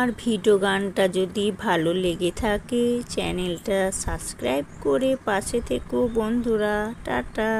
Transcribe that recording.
আমার ভিডিও গানটা যদি ভালো লেগে থাকে চ্যানেলটা সাবস্ক্রাইব করে পাশে থেকো বন্ধুরা। টাটা।